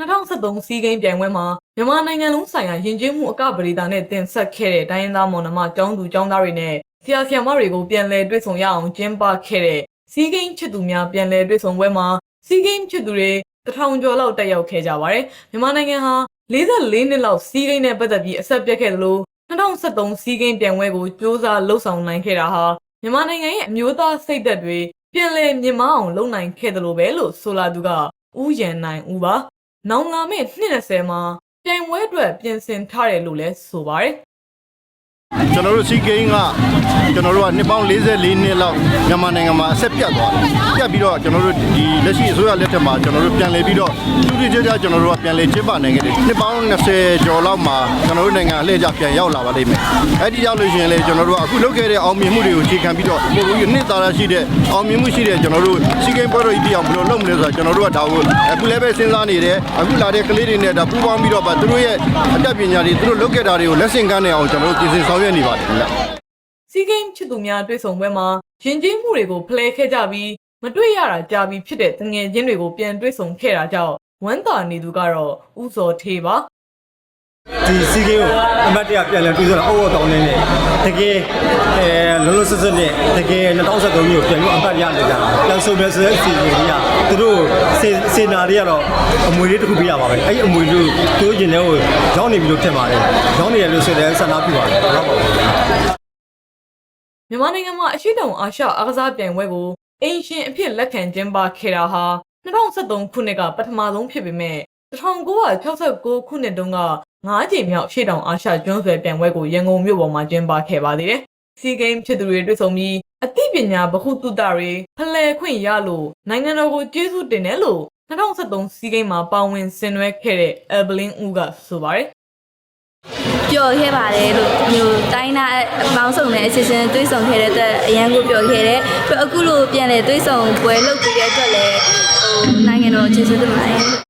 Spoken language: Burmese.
2023စီးကိန်းပြိုင်ပွဲမှာမြန်မာနိုင်ငံလုံးဆိုင်ရာယဉ်ကျေးမှုအကပရိဒါနဲ့တင်ဆက်ခဲ့တဲ့တိုင်းရင်းသားမောင်နှမကျောင်းသူကျောင်းသားတွေနဲ့ဆရာဆရာမတွေကိုပြန်လည်တွေ့ဆုံရအောင်ကျင်းပခဲ့တဲ့စီးကိန်းချစ်သူများပြန်လည်တွေ့ဆုံပွဲမှာစီးကိန်းချစ်သူတွေတစ်ထောင်ကျော်လောက်တက်ရောက်ခဲ့ကြပါတယ်မြန်မာနိုင်ငံဟာ44နှစ်လောက်စီးကိန်းနဲ့ပတ်သက်ပြီးအဆက်ပြတ်ခဲ့သလို2023စီးကိန်းပြိုင်ပွဲကိုစ조사လှုပ်ဆောင်နိုင်ခဲ့တာဟာမြန်မာနိုင်ငံရဲ့အမျိုးသားစိတ်သက်တွေပြန်လည်မြင့်မားအောင်လုပ်နိုင်ခဲ့တယ်လို့ပဲလို့ဆိုလာသူကဥယျာဉ်နိုင်ဦးပါ။ နောင်လာမယ့်20မှာပြိုင်ပွဲအတွက်ပြင်ဆင်ထားတယ်လို့လည်းဆိုပါတယ်။ ကျွန်တော်တို့စီဂိမ်းကကျွန်တော်တို့ကနှစ်ပေါင်း44နှစ်လောက်မြန်မာနိုင်ငံမှာအဆက်ပြတ်သွားတယ်။ပြတ်ပြီးတော့ကျွန်တော်တို့ဒီလက်ရှိအစိုးရလက်ထက်မှာကျွန်တော်တို့ပြန်လည်ပြီးတော့သူတိကျကျကျွန်တော်တို့ကပြန်လည်ကျင်းပနိုင်ခဲ့တယ်။နှစ်ပေါင်း20ကျော်လောက်မှာကျွန်တော်တို့နိုင်ငံအလှည့်ကျပြန်ရောက်လာပါလိမ့်မယ်။အဲ့ဒီရောက်လို့ရှိရင်လေကျွန်တော်တို့ကအခုလုပ်ခဲ့တဲ့အောင်မြင်မှုတွေကိုခြေခံပြီးတော့ပို့ပြီးနှစ်သာရရှိတဲ့အောင်မြင်မှုရှိတဲ့ကျွန်တော်တို့စီဂိမ်းပွဲတော်ကြီးပြအောင်ဘယ်လိုလုပ်မလဲဆိုတာကျွန်တော်တို့ကဒါကိုအခုလည်းပဲစဉ်းစားနေတယ်။အခုလာတဲ့ကလေးတွေနဲ့ဒါပူးပေါင်းပြီးတော့ပါသူတို့ရဲ့အတတ်ပညာတွေသူတို့လုပ်ခဲ့တာတွေကိုလက်ဆင့်ကမ်းနေအောင်ကျွန်တော်တို့ပြင်ဆင်ဆောင်ရွက်နေပါတယ်ခင်ဗျ။စီးကိန်းချစ်သူများတွေ့ဆုံပွဲမှာယဉ်ကျေးမှုတွေကိုဖလှယ်ခဲ့ကြပြီးမတွေ့ရတာကြာပြီဖြစ်တဲ့တငယ်ချင်းတွေကိုပြန်တွေ့ဆုံခဲ့တာကြောင့်ဝမ်းသာနေသူကတော့ဥဇော်ထေးပါ ဒီစီကင်းကိုအမတ်တရပြန်လည်ပြီးဆိုတာအုပ်အတောင်းနေနဲ့တကယ်အဲလုံးလုံးစစ်စစ်နဲ့တကယ်2023မျိုးပြန်ပြီးအပတ်ရနေတာပြန်ဆုံမယ်ဆိုတဲ့အစီအစဉ်ကြီးကသူတို့စေစေနာတွေကတော့အမွေလေးတစ်ခုပြရပါပဲအဲ့ဒီအမွေလေးကိုတိုးကျင်တဲ့ကိုရောင်းနေပြီလို့ထင်ပါတယ်ရောင်းနေရလို့ဆိုတဲ့ဆန္ဒပြပါတယ်ဟုတ်ပါဘူးမြန်မာနိုင်ငံမှာအရှိတောင်အာရှအားကစားပြိုင်ပွဲကိုအင်ရှင်အဖြစ်လက်ခံကျင်းပခဲ့တာဟာ2023ခုနှစ်ကပထမဆုံးဖြစ်ပေမဲ့ 1969ခုနှစ်တုန်းက9ချိန်မြောက်အရှိတောင်အာရှကျွန်းဆွယ်ပြိုင်ပွဲကိုရန်ကုန်မြို့ပေါ်မှာကျင်းပခဲ့ပါသေးတယ်။စီဂိမ်းဖြစ်သူတွေတွေ့ဆုံပြီးအသိပညာဗဟုသုတတွေဖလှယ်ခွင့်ရလို့နိုင်ငံတော်ကိုကျေးဇူးတင်တယ်လို့2023စီဂိမ်းမှာပါဝင်ဆင်နွှဲခဲ့တဲ့ Evelyn U ကဆိုပါတယ်ပျော်ခဲ့ပါတယ်လို့မျိုးတိုင်းနာအပေါင်းဆောင်တဲ့အစီအစဉ်တွေးဆောင်ခဲ့တဲ့အတွက်အရန်ကိုပျော်ခဲ့တယ်ပြီးတော့အခုလိုပြန်လဲတွေးဆောင်ပွဲလုပ်ပြီးတဲ့အတွက်လည်းဟိုနိုင်ငံတော်ကျေးဇူးတင်ပါတယ်